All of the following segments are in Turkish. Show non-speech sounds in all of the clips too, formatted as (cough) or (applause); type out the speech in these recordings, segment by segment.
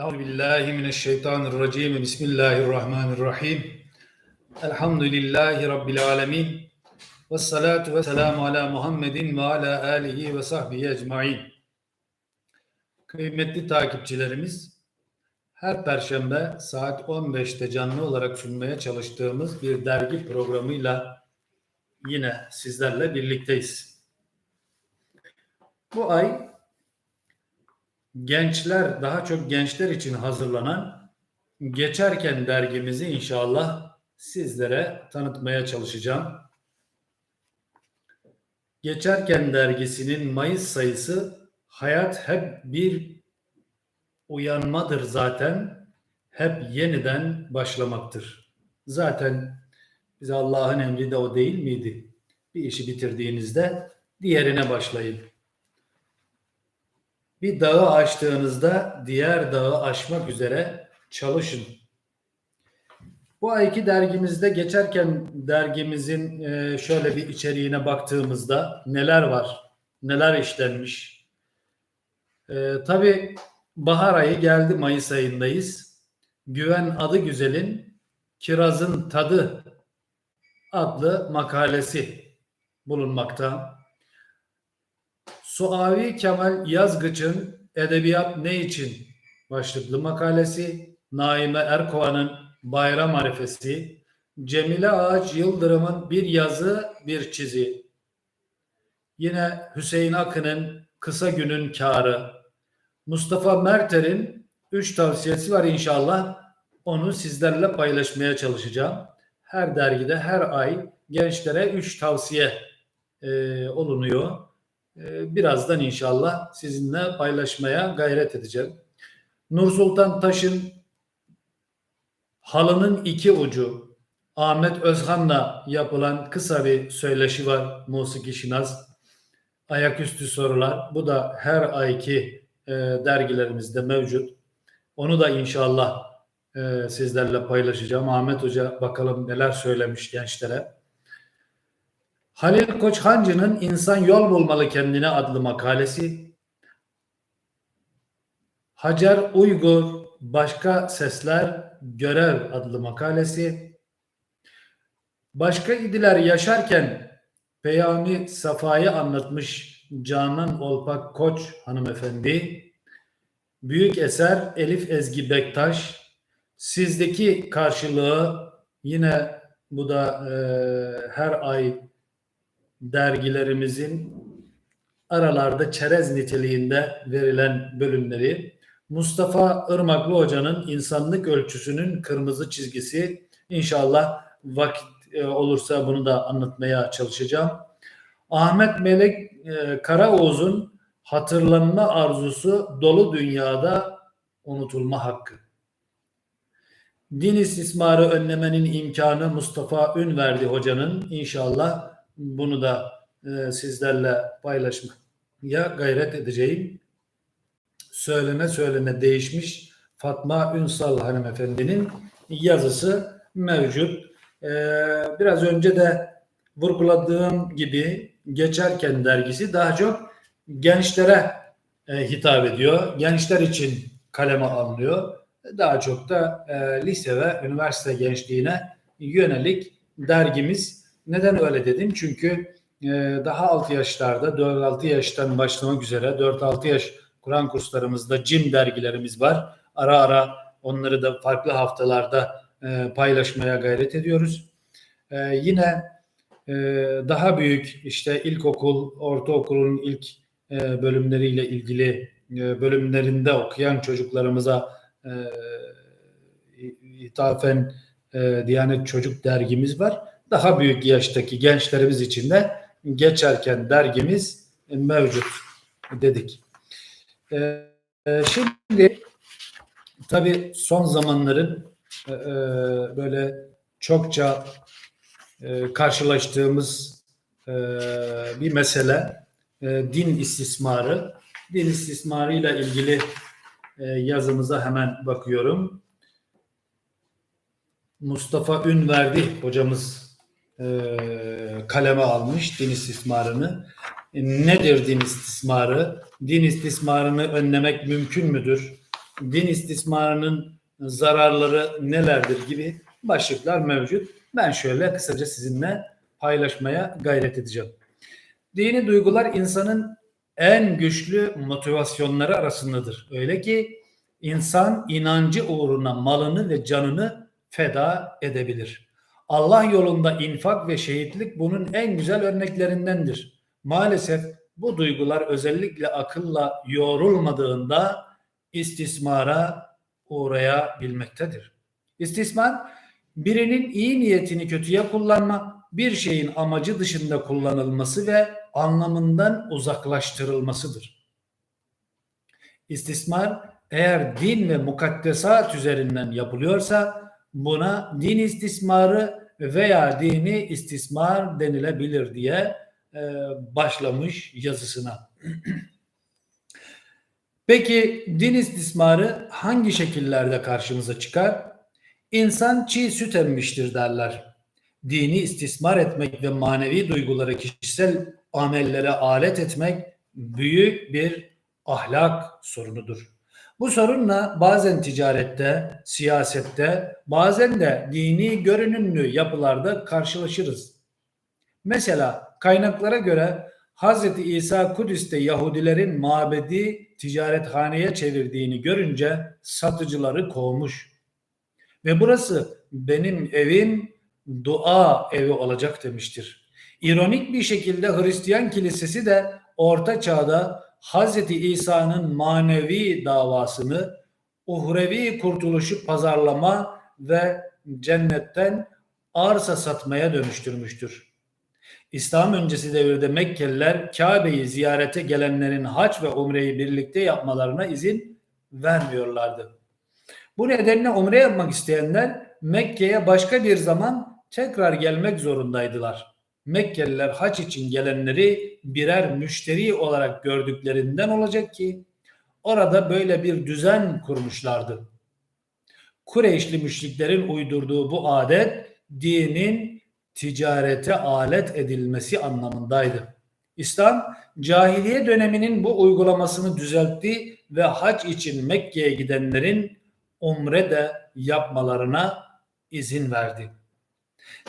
Euzu billahi mineşşeytanirracim. Bismillahirrahmanirrahim. Elhamdülillahi rabbil alamin. Ves salatu ve selamu ala Muhammedin ve ala alihi ve sahbihi ecmaîn. Kıymetli takipçilerimiz, her perşembe saat 15'te canlı olarak sunmaya çalıştığımız bir dergi programıyla yine sizlerle birlikteyiz. Bu ay gençler daha çok gençler için hazırlanan Geçerken dergimizi inşallah sizlere tanıtmaya çalışacağım. Geçerken dergisinin Mayıs sayısı hayat hep bir uyanmadır zaten. Hep yeniden başlamaktır. Zaten bize Allah'ın emri de o değil miydi? Bir işi bitirdiğinizde diğerine başlayın. Bir dağı aştığınızda diğer dağı aşmak üzere çalışın. Bu ayki dergimizde geçerken dergimizin e, şöyle bir içeriğine baktığımızda neler var, neler işlenmiş. E, tabii bahar ayı geldi, Mayıs ayındayız. Güven adı güzelin, kirazın tadı adlı makalesi bulunmakta. Suavi Kemal Yazgıç'ın Edebiyat Ne İçin başlıklı makalesi, Naime Erkoğan'ın Bayram Arifesi, Cemile Ağaç Yıldırım'ın Bir Yazı Bir Çizi, yine Hüseyin Akın'ın Kısa Günün Kârı, Mustafa Merter'in üç tavsiyesi var inşallah. Onu sizlerle paylaşmaya çalışacağım. Her dergide her ay gençlere üç tavsiye e, olunuyor. E, birazdan inşallah sizinle paylaşmaya gayret edeceğim. Nur Sultan Taş'ın Halının iki ucu Ahmet Özhan'la yapılan kısa bir söyleşi var Musiki Şinaz. Ayaküstü sorular. Bu da her ayki e, dergilerimizde mevcut. Onu da inşallah e, sizlerle paylaşacağım. Ahmet Hoca bakalım neler söylemiş gençlere. Halil Koç Hancı'nın İnsan Yol Bulmalı Kendine adlı makalesi. Hacer Uygur Başka Sesler Görev adlı makalesi. Başka idiler yaşarken Peyami Safa'yı anlatmış Canan Olpak Koç hanımefendi. Büyük eser Elif Ezgi Bektaş. Sizdeki karşılığı yine bu da e, her ay dergilerimizin aralarda çerez niteliğinde verilen bölümleri Mustafa Irmaklı Hoca'nın insanlık ölçüsünün kırmızı çizgisi inşallah vakit e, olursa bunu da anlatmaya çalışacağım. Ahmet Melek e, Karaoğuz'un hatırlanma arzusu dolu dünyada unutulma hakkı. Din istismarı önlemenin imkanı Mustafa Ünverdi Hoca'nın inşallah bunu da e, sizlerle paylaşmaya gayret edeceğim. Söylene söylene değişmiş Fatma Ünsal hanımefendinin yazısı mevcut. E, biraz önce de vurguladığım gibi geçerken dergisi daha çok gençlere e, hitap ediyor. Gençler için kaleme alınıyor. Daha çok da e, lise ve üniversite gençliğine yönelik dergimiz neden öyle dedim? Çünkü e, daha alt yaşlarda 4-6 yaştan başlamak üzere 4-6 yaş Kur'an kurslarımızda cim dergilerimiz var. Ara ara onları da farklı haftalarda e, paylaşmaya gayret ediyoruz. E, yine e, daha büyük işte ilkokul, ortaokulun ilk e, bölümleriyle ilgili e, bölümlerinde okuyan çocuklarımıza e, ithafen e, Diyanet Çocuk dergimiz var daha büyük yaştaki gençlerimiz için de geçerken dergimiz mevcut dedik. Ee, şimdi tabii son zamanların e, e, böyle çokça e, karşılaştığımız e, bir mesele e, din istismarı. Din istismarı ile ilgili e, yazımıza hemen bakıyorum. Mustafa Ünverdi hocamız e, kaleme almış din istismarını. E, nedir din istismarı? Din istismarını önlemek mümkün müdür? din istismarının zararları nelerdir gibi başlıklar mevcut. Ben şöyle kısaca sizinle paylaşmaya gayret edeceğim. Dini duygular insanın en güçlü motivasyonları arasındadır. Öyle ki insan inancı uğruna malını ve canını feda edebilir. Allah yolunda infak ve şehitlik bunun en güzel örneklerindendir. Maalesef bu duygular özellikle akılla yoğrulmadığında istismara uğrayabilmektedir. İstismar birinin iyi niyetini kötüye kullanma, bir şeyin amacı dışında kullanılması ve anlamından uzaklaştırılmasıdır. İstismar eğer din ve mukaddesat üzerinden yapılıyorsa buna din istismarı veya dini istismar denilebilir diye e, başlamış yazısına. (clears throat) Peki din istismarı hangi şekillerde karşımıza çıkar? İnsan çiğ süt emmiştir derler. Dini istismar etmek ve manevi duyguları kişisel amellere alet etmek büyük bir ahlak sorunudur. Bu sorunla bazen ticarette, siyasette, bazen de dini görünümlü yapılarda karşılaşırız. Mesela kaynaklara göre Hz. İsa Kudüs'te Yahudilerin mabedi ticarethaneye çevirdiğini görünce satıcıları kovmuş. Ve burası benim evim dua evi olacak demiştir. İronik bir şekilde Hristiyan kilisesi de Orta Çağ'da Hz. İsa'nın manevi davasını uhrevi kurtuluşu pazarlama ve cennetten arsa satmaya dönüştürmüştür. İslam öncesi devirde Mekkeliler Kabe'yi ziyarete gelenlerin hac ve umreyi birlikte yapmalarına izin vermiyorlardı. Bu nedenle umre yapmak isteyenler Mekke'ye başka bir zaman tekrar gelmek zorundaydılar. Mekkeliler haç için gelenleri birer müşteri olarak gördüklerinden olacak ki orada böyle bir düzen kurmuşlardı. Kureyşli müşriklerin uydurduğu bu adet dinin ticarete alet edilmesi anlamındaydı. İslam cahiliye döneminin bu uygulamasını düzeltti ve hac için Mekke'ye gidenlerin umre de yapmalarına izin verdi.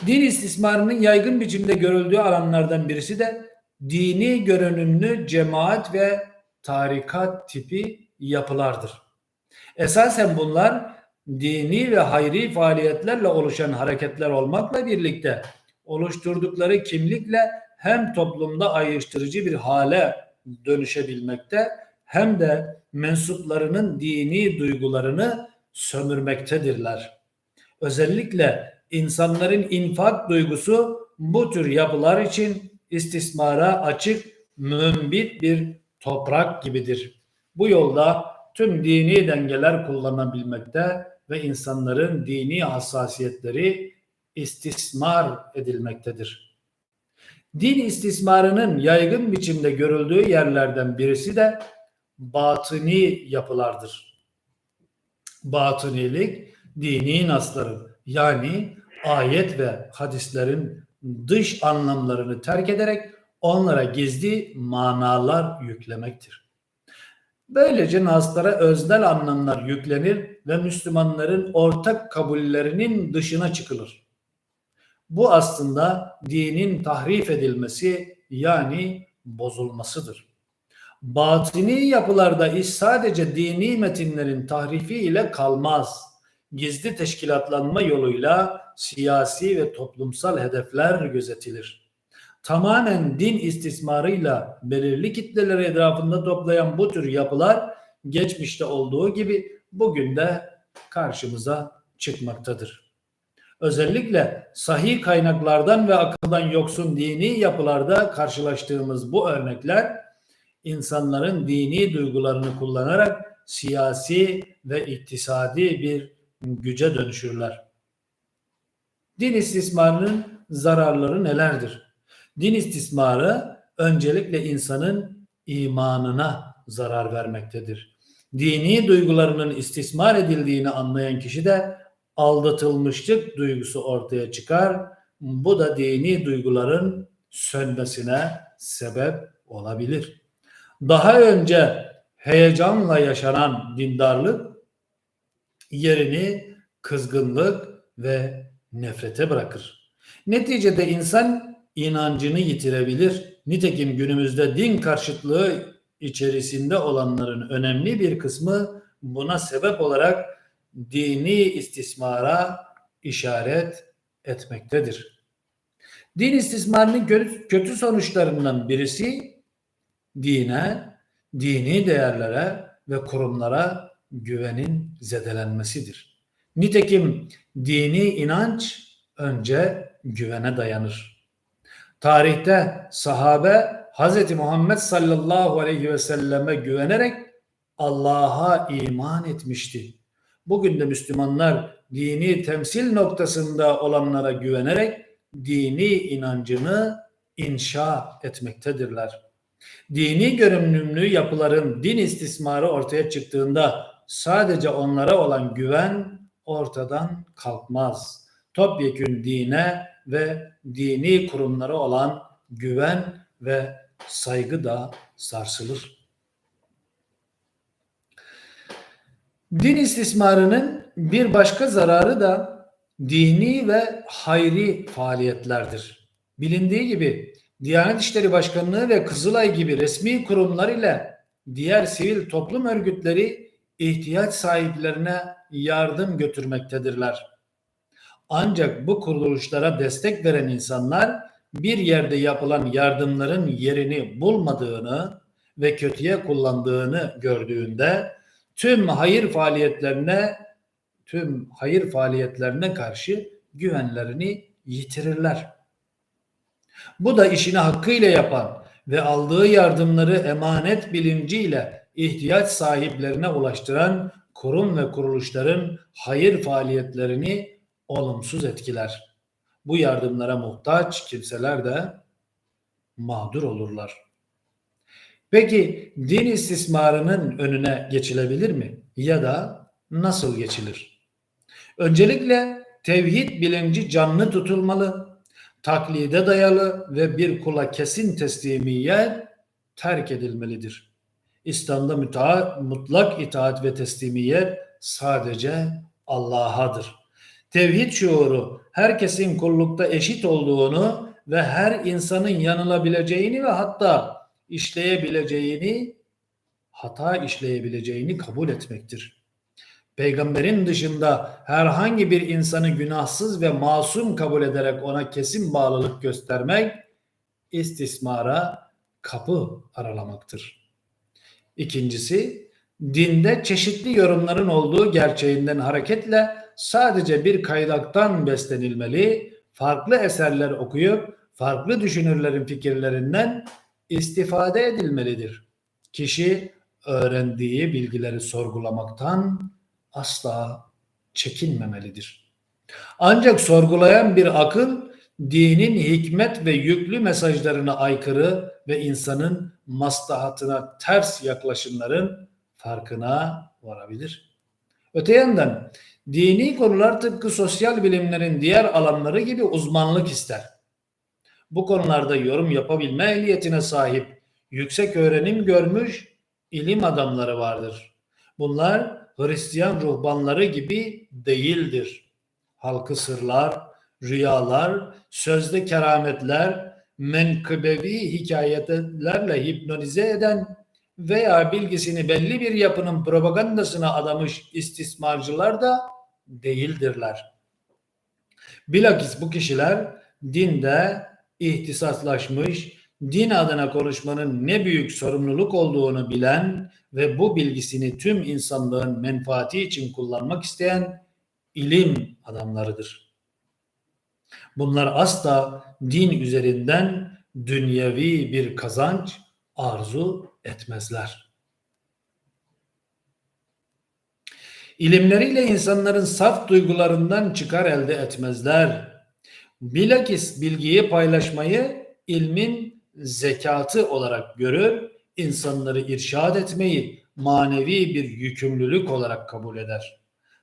Din istismarının yaygın biçimde görüldüğü alanlardan birisi de dini görünümlü cemaat ve tarikat tipi yapılardır. Esasen bunlar dini ve hayri faaliyetlerle oluşan hareketler olmakla birlikte oluşturdukları kimlikle hem toplumda ayrıştırıcı bir hale dönüşebilmekte hem de mensuplarının dini duygularını sömürmektedirler. Özellikle insanların infak duygusu bu tür yapılar için istismara açık mümbit bir toprak gibidir. Bu yolda tüm dini dengeler kullanabilmekte ve insanların dini hassasiyetleri istismar edilmektedir. Din istismarının yaygın biçimde görüldüğü yerlerden birisi de batıni yapılardır. Batınilik dini nasların yani ayet ve hadislerin dış anlamlarını terk ederek onlara gizli manalar yüklemektir. Böylece naslara öznel anlamlar yüklenir ve Müslümanların ortak kabullerinin dışına çıkılır. Bu aslında dinin tahrif edilmesi yani bozulmasıdır. Batini yapılarda iş sadece dini metinlerin tahrifi ile kalmaz gizli teşkilatlanma yoluyla siyasi ve toplumsal hedefler gözetilir. Tamamen din istismarıyla belirli kitleleri etrafında toplayan bu tür yapılar geçmişte olduğu gibi bugün de karşımıza çıkmaktadır. Özellikle sahih kaynaklardan ve akıldan yoksun dini yapılarda karşılaştığımız bu örnekler insanların dini duygularını kullanarak siyasi ve iktisadi bir güce dönüşürler. Din istismarının zararları nelerdir? Din istismarı öncelikle insanın imanına zarar vermektedir. Dini duygularının istismar edildiğini anlayan kişi de aldatılmışlık duygusu ortaya çıkar. Bu da dini duyguların sönmesine sebep olabilir. Daha önce heyecanla yaşanan dindarlık yerini kızgınlık ve nefrete bırakır. Neticede insan inancını yitirebilir. Nitekim günümüzde din karşıtlığı içerisinde olanların önemli bir kısmı buna sebep olarak dini istismara işaret etmektedir. Din istismarının kötü sonuçlarından birisi dine, dini değerlere ve kurumlara güvenin zedelenmesidir. Nitekim dini inanç önce güvene dayanır. Tarihte sahabe Hz. Muhammed sallallahu aleyhi ve selleme güvenerek Allah'a iman etmişti. Bugün de Müslümanlar dini temsil noktasında olanlara güvenerek dini inancını inşa etmektedirler. Dini görünümlü yapıların din istismarı ortaya çıktığında sadece onlara olan güven ortadan kalkmaz. Topyekün dine ve dini kurumlara olan güven ve saygı da sarsılır. Din istismarının bir başka zararı da dini ve hayri faaliyetlerdir. Bilindiği gibi Diyanet İşleri Başkanlığı ve Kızılay gibi resmi kurumlar ile diğer sivil toplum örgütleri ihtiyaç sahiplerine yardım götürmektedirler. Ancak bu kuruluşlara destek veren insanlar bir yerde yapılan yardımların yerini bulmadığını ve kötüye kullandığını gördüğünde tüm hayır faaliyetlerine tüm hayır faaliyetlerine karşı güvenlerini yitirirler. Bu da işini hakkıyla yapan ve aldığı yardımları emanet bilinciyle ihtiyaç sahiplerine ulaştıran kurum ve kuruluşların hayır faaliyetlerini olumsuz etkiler. Bu yardımlara muhtaç kimseler de mağdur olurlar. Peki din istismarının önüne geçilebilir mi? Ya da nasıl geçilir? Öncelikle tevhid bilinci canlı tutulmalı, taklide dayalı ve bir kula kesin teslimiyet terk edilmelidir. İslam'da müta, mutlak itaat ve teslimiyet sadece Allah'adır. Tevhid şuuru herkesin kullukta eşit olduğunu ve her insanın yanılabileceğini ve hatta işleyebileceğini, hata işleyebileceğini kabul etmektir. Peygamberin dışında herhangi bir insanı günahsız ve masum kabul ederek ona kesin bağlılık göstermek istismara kapı aralamaktır. İkincisi, dinde çeşitli yorumların olduğu gerçeğinden hareketle sadece bir kaynaktan beslenilmeli, farklı eserler okuyup farklı düşünürlerin fikirlerinden istifade edilmelidir. Kişi öğrendiği bilgileri sorgulamaktan asla çekinmemelidir. Ancak sorgulayan bir akıl dinin hikmet ve yüklü mesajlarına aykırı ve insanın maslahatına ters yaklaşımların farkına varabilir. Öte yandan dini konular tıpkı sosyal bilimlerin diğer alanları gibi uzmanlık ister. Bu konularda yorum yapabilme ehliyetine sahip, yüksek öğrenim görmüş ilim adamları vardır. Bunlar Hristiyan ruhbanları gibi değildir. Halkı sırlar, rüyalar, sözde kerametler, menkıbevi hikayetlerle hipnotize eden veya bilgisini belli bir yapının propagandasına adamış istismarcılar da değildirler. Bilakis bu kişiler dinde ihtisaslaşmış, din adına konuşmanın ne büyük sorumluluk olduğunu bilen ve bu bilgisini tüm insanlığın menfaati için kullanmak isteyen ilim adamlarıdır. Bunlar asla din üzerinden dünyevi bir kazanç arzu etmezler. İlimleriyle insanların saf duygularından çıkar elde etmezler. Bilakis bilgiyi paylaşmayı ilmin zekatı olarak görür, insanları irşad etmeyi manevi bir yükümlülük olarak kabul eder.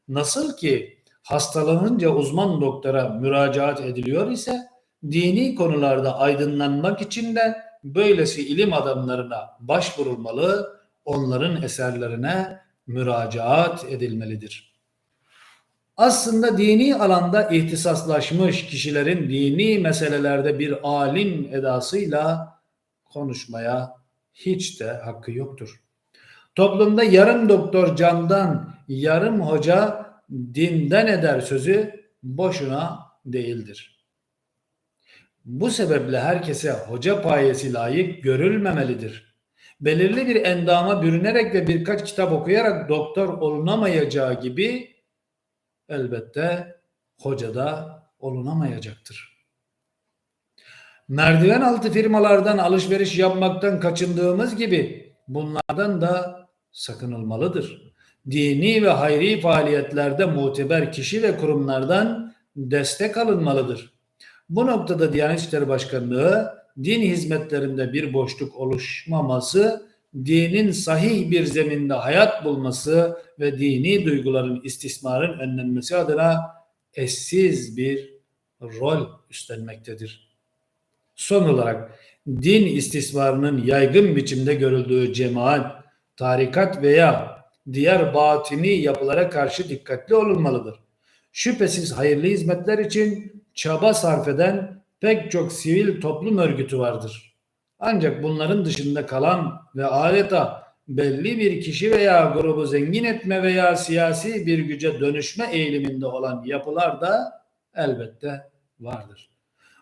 Nasıl ki hastalanınca uzman doktora müracaat ediliyor ise dini konularda aydınlanmak için de böylesi ilim adamlarına başvurulmalı, onların eserlerine müracaat edilmelidir. Aslında dini alanda ihtisaslaşmış kişilerin dini meselelerde bir alim edasıyla konuşmaya hiç de hakkı yoktur. Toplumda yarım doktor candan, yarım hoca dinden eder sözü boşuna değildir. Bu sebeple herkese hoca payesi layık görülmemelidir. Belirli bir endama bürünerek ve birkaç kitap okuyarak doktor olunamayacağı gibi elbette hoca da olunamayacaktır. Merdiven altı firmalardan alışveriş yapmaktan kaçındığımız gibi bunlardan da sakınılmalıdır. Dini ve hayri faaliyetlerde muteber kişi ve kurumlardan destek alınmalıdır. Bu noktada Diyanet İşleri Başkanlığı din hizmetlerinde bir boşluk oluşmaması, dinin sahih bir zeminde hayat bulması ve dini duyguların istismarın önlenmesi adına eşsiz bir rol üstlenmektedir. Son olarak din istismarının yaygın biçimde görüldüğü cemaat, tarikat veya diğer batini yapılara karşı dikkatli olunmalıdır. Şüphesiz hayırlı hizmetler için çaba sarf eden pek çok sivil toplum örgütü vardır. Ancak bunların dışında kalan ve adeta belli bir kişi veya grubu zengin etme veya siyasi bir güce dönüşme eğiliminde olan yapılar da elbette vardır.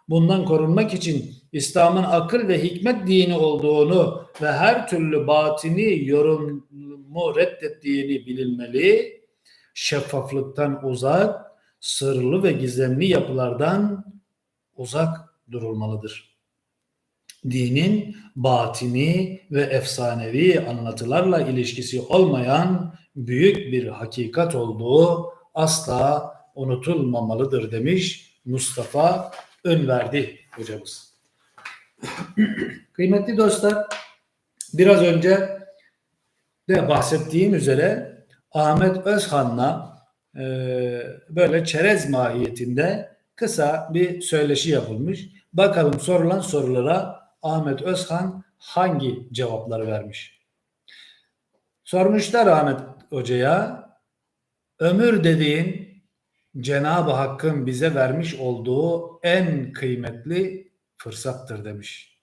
Bundan korunmak için İslam'ın akıl ve hikmet dini olduğunu ve her türlü batini yorumu reddettiğini bilinmeli, şeffaflıktan uzak, sırlı ve gizemli yapılardan uzak durulmalıdır. Dinin batini ve efsanevi anlatılarla ilişkisi olmayan büyük bir hakikat olduğu asla unutulmamalıdır demiş Mustafa Önverdi hocamız. Kıymetli dostlar, biraz önce de bahsettiğim üzere Ahmet Özhan'la e, böyle çerez mahiyetinde kısa bir söyleşi yapılmış. Bakalım sorulan sorulara Ahmet Özhan hangi cevapları vermiş? Sormuşlar Ahmet Hoca'ya ömür dediğin Cenab-ı Hakk'ın bize vermiş olduğu en kıymetli fırsattır demiş.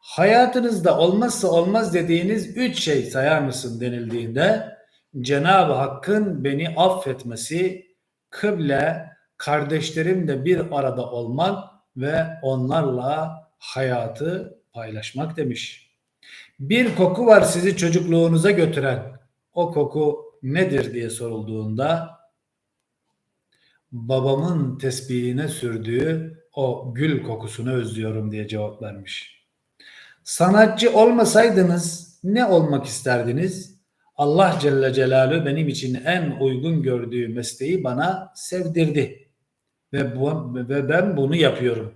Hayatınızda olmazsa olmaz dediğiniz üç şey sayar mısın denildiğinde Cenab-ı Hakk'ın beni affetmesi, kıble, kardeşlerimle bir arada olmak ve onlarla hayatı paylaşmak demiş. Bir koku var sizi çocukluğunuza götüren. O koku nedir diye sorulduğunda babamın tesbihine sürdüğü o gül kokusunu özlüyorum diye cevap vermiş. Sanatçı olmasaydınız ne olmak isterdiniz? Allah Celle Celaluhu benim için en uygun gördüğü mesleği bana sevdirdi ve, bu, ve ben bunu yapıyorum.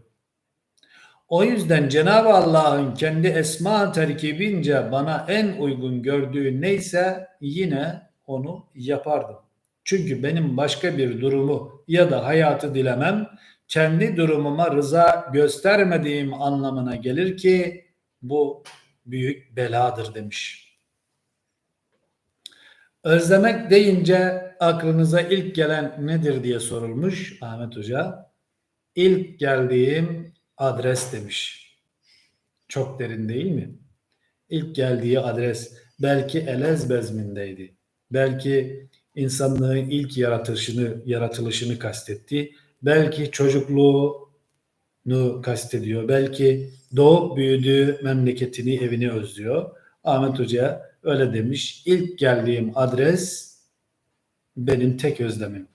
O yüzden Cenab-ı Allah'ın kendi esma terkibince bana en uygun gördüğü neyse yine onu yapardım. Çünkü benim başka bir durumu ya da hayatı dilemem kendi durumuma rıza göstermediğim anlamına gelir ki bu büyük beladır demiş. Özlemek deyince aklınıza ilk gelen nedir diye sorulmuş Ahmet Hoca. İlk geldiğim adres demiş. Çok derin değil mi? İlk geldiği adres belki Elez bezmindeydi. Belki insanlığın ilk yaratılışını yaratılışını kastetti. Belki çocukluğunu kastediyor. Belki doğup büyüdüğü memleketini, evini özlüyor. Ahmet Hoca öyle demiş. İlk geldiğim adres benim tek özlemim.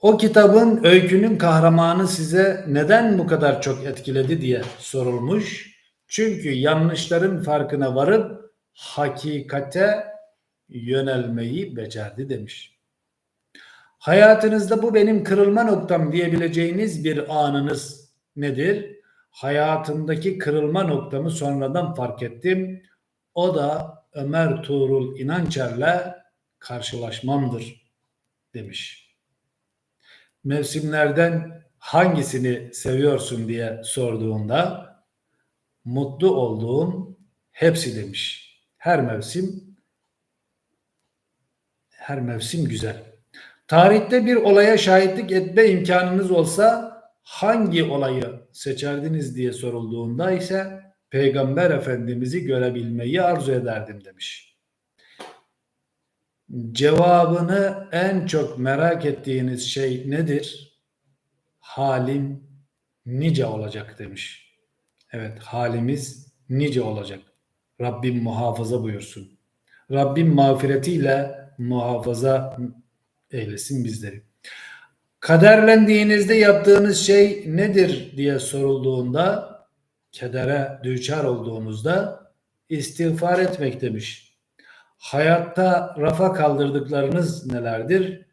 O kitabın öykünün kahramanı size neden bu kadar çok etkiledi diye sorulmuş. Çünkü yanlışların farkına varıp hakikate yönelmeyi becerdi demiş. Hayatınızda bu benim kırılma noktam diyebileceğiniz bir anınız nedir? Hayatımdaki kırılma noktamı sonradan fark ettim. O da Ömer Tuğrul İnançer'le karşılaşmamdır demiş. Mevsimlerden hangisini seviyorsun diye sorduğunda mutlu olduğum hepsi demiş. Her mevsim Her mevsim güzel. Tarihte bir olaya şahitlik etme imkanınız olsa hangi olayı seçerdiniz diye sorulduğunda ise Peygamber Efendimiz'i görebilmeyi arzu ederdim demiş. Cevabını en çok merak ettiğiniz şey nedir? Halim nice olacak demiş. Evet halimiz nice olacak. Rabbim muhafaza buyursun. Rabbim mağfiretiyle muhafaza eylesin bizleri. Kaderlendiğinizde yaptığınız şey nedir diye sorulduğunda kedere düçar olduğunuzda istiğfar etmek demiş. Hayatta rafa kaldırdıklarınız nelerdir?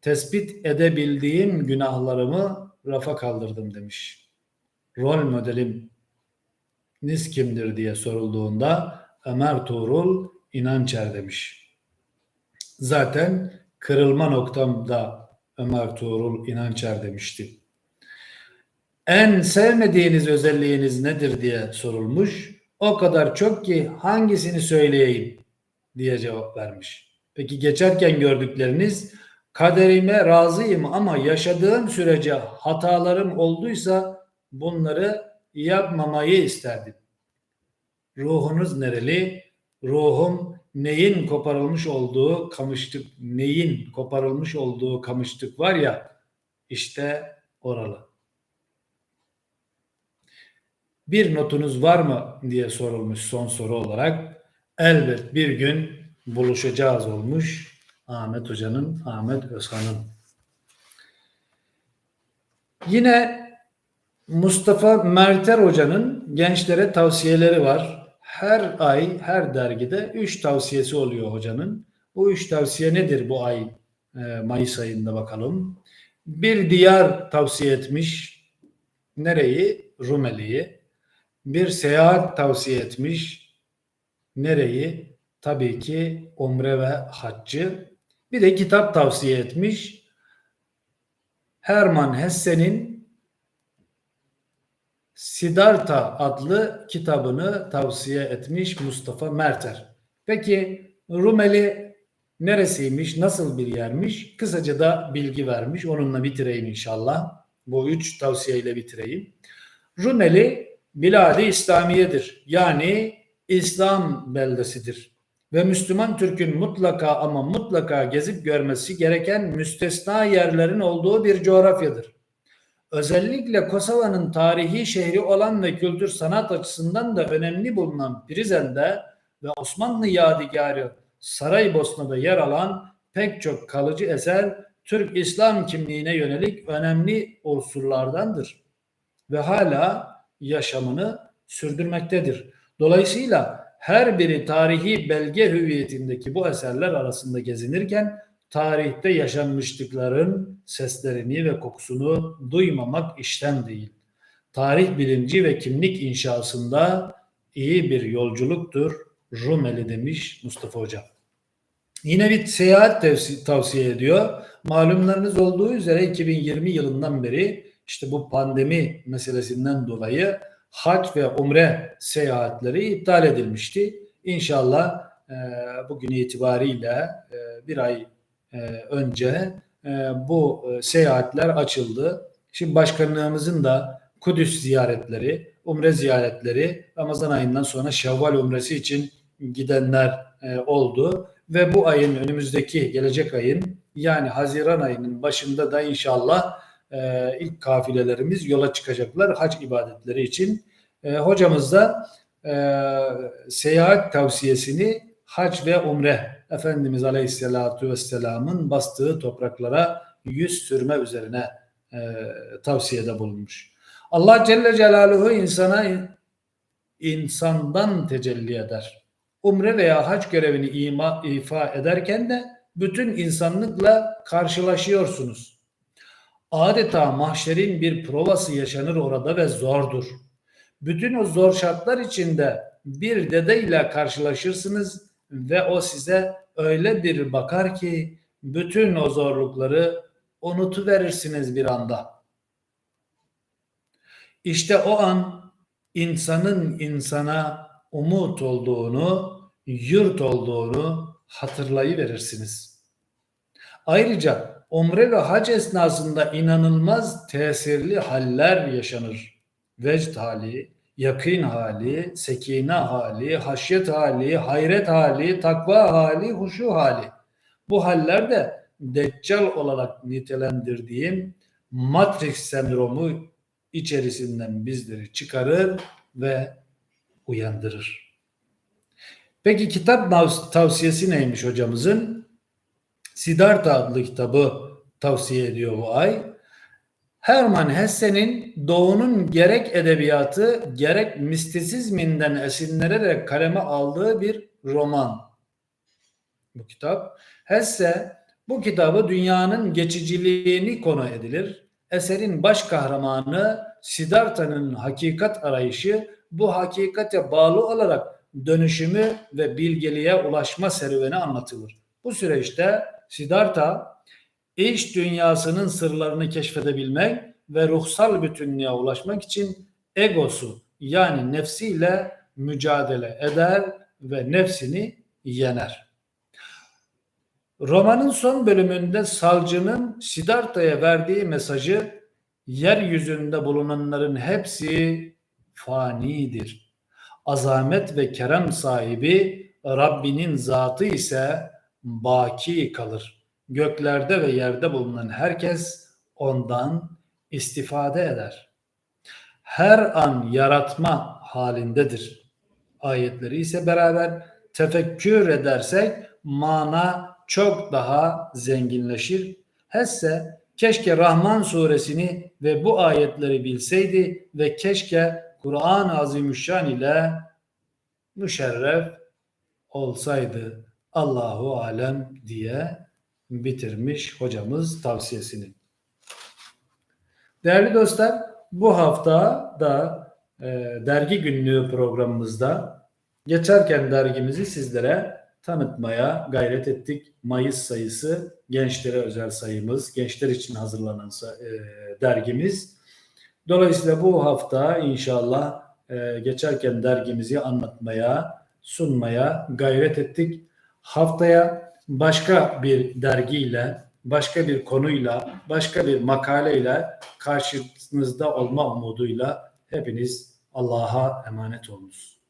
Tespit edebildiğim günahlarımı rafa kaldırdım demiş. Rol modelim niz kimdir diye sorulduğunda Ömer Tuğrul İnançer demiş. Zaten kırılma noktamda Ömer Tuğrul İnançer demişti. En sevmediğiniz özelliğiniz nedir diye sorulmuş. O kadar çok ki hangisini söyleyeyim diye cevap vermiş. Peki geçerken gördükleriniz kaderime razıyım ama yaşadığım sürece hatalarım olduysa bunları yapmamayı isterdim. Ruhunuz nereli? Ruhum neyin koparılmış olduğu kamıştık, neyin koparılmış olduğu kamıştık var ya işte oralı. Bir notunuz var mı diye sorulmuş son soru olarak. Elbet bir gün buluşacağız olmuş Ahmet Hoca'nın, Ahmet Özhan'ın. Yine Mustafa Merter Hoca'nın gençlere tavsiyeleri var. Her ay, her dergide üç tavsiyesi oluyor hocanın. Bu üç tavsiye nedir bu ay e, Mayıs ayında bakalım. Bir diyar tavsiye etmiş. Nereyi? Rumeli'yi. Bir seyahat tavsiye etmiş. Nereyi? Tabii ki umre ve haccı. Bir de kitap tavsiye etmiş. Herman Hesse'nin Siddhartha adlı kitabını tavsiye etmiş Mustafa Merter. Peki Rumeli neresiymiş, nasıl bir yermiş? Kısaca da bilgi vermiş. Onunla bitireyim inşallah. Bu üç tavsiyeyle bitireyim. Rumeli Biladi İslamiyedir. Yani İslam beldesidir. Ve Müslüman Türk'ün mutlaka ama mutlaka gezip görmesi gereken müstesna yerlerin olduğu bir coğrafyadır. Özellikle Kosova'nın tarihi şehri olan ve kültür sanat açısından da önemli bulunan Prizren'de ve Osmanlı yadigarı Saraybosna'da yer alan pek çok kalıcı eser Türk İslam kimliğine yönelik önemli unsurlardandır ve hala yaşamını sürdürmektedir. Dolayısıyla her biri tarihi belge hüviyetindeki bu eserler arasında gezinirken tarihte yaşanmışlıkların seslerini ve kokusunu duymamak işten değil. Tarih bilinci ve kimlik inşasında iyi bir yolculuktur Rumeli demiş Mustafa Hoca. Yine bir seyahat tavsiye ediyor. Malumlarınız olduğu üzere 2020 yılından beri işte bu pandemi meselesinden dolayı hac ve umre seyahatleri iptal edilmişti. İnşallah bugün itibariyle bir ay önce e, bu e, seyahatler açıldı. Şimdi başkanlığımızın da Kudüs ziyaretleri, umre ziyaretleri Ramazan ayından sonra Şevval umresi için gidenler oldu ve bu ayın önümüzdeki gelecek ayın yani Haziran ayının başında da inşallah ilk kafilelerimiz yola çıkacaklar hac ibadetleri için. Hocamız da seyahat tavsiyesini hac ve umre Efendimiz Aleyhisselatü Vesselam'ın bastığı topraklara yüz sürme üzerine e, tavsiyede bulunmuş. Allah Celle Celaluhu insana insandan tecelli eder. Umre veya hac görevini ima, ifa ederken de bütün insanlıkla karşılaşıyorsunuz. Adeta mahşerin bir provası yaşanır orada ve zordur. Bütün o zor şartlar içinde bir dedeyle karşılaşırsınız ve o size öyle bir bakar ki bütün o zorlukları unutuverirsiniz bir anda. İşte o an insanın insana umut olduğunu, yurt olduğunu hatırlayıverirsiniz. Ayrıca umre ve hac esnasında inanılmaz tesirli haller yaşanır. Vecd hali, yakın hali, sekine hali, haşyet hali, hayret hali, takva hali, huşu hali. Bu haller de deccal olarak nitelendirdiğim Matrix sendromu içerisinden bizleri çıkarır ve uyandırır. Peki kitap tavsiyesi neymiş hocamızın? Siddhartha adlı kitabı tavsiye ediyor bu ay. Hermann Hesse'nin Doğu'nun gerek edebiyatı gerek mistisizminden esinlenerek kaleme aldığı bir roman. Bu kitap. Hesse bu kitabı dünyanın geçiciliğini konu edilir. Eserin baş kahramanı Siddhartha'nın hakikat arayışı bu hakikate bağlı olarak dönüşümü ve bilgeliğe ulaşma serüveni anlatılır. Bu süreçte Siddhartha iç dünyasının sırlarını keşfedebilmek ve ruhsal bütünlüğe ulaşmak için egosu yani nefsiyle mücadele eder ve nefsini yener. Romanın son bölümünde Salcı'nın Siddhartha'ya verdiği mesajı yeryüzünde bulunanların hepsi fanidir. Azamet ve kerem sahibi Rabbinin zatı ise baki kalır. Göklerde ve yerde bulunan herkes ondan istifade eder. Her an yaratma halindedir. Ayetleri ise beraber tefekkür edersek mana çok daha zenginleşir. Hesse keşke Rahman suresini ve bu ayetleri bilseydi ve keşke Kur'an-ı Azimüşşan ile müşerref olsaydı. Allahu alem diye bitirmiş hocamız tavsiyesini. Değerli dostlar, bu hafta da e, dergi günlüğü programımızda geçerken dergimizi sizlere tanıtmaya gayret ettik. Mayıs sayısı gençlere özel sayımız, gençler için hazırlanan e, dergimiz. Dolayısıyla bu hafta inşallah e, geçerken dergimizi anlatmaya, sunmaya gayret ettik. Haftaya başka bir dergiyle, başka bir konuyla, başka bir makaleyle karşınızda olma umuduyla hepiniz Allah'a emanet olunuz.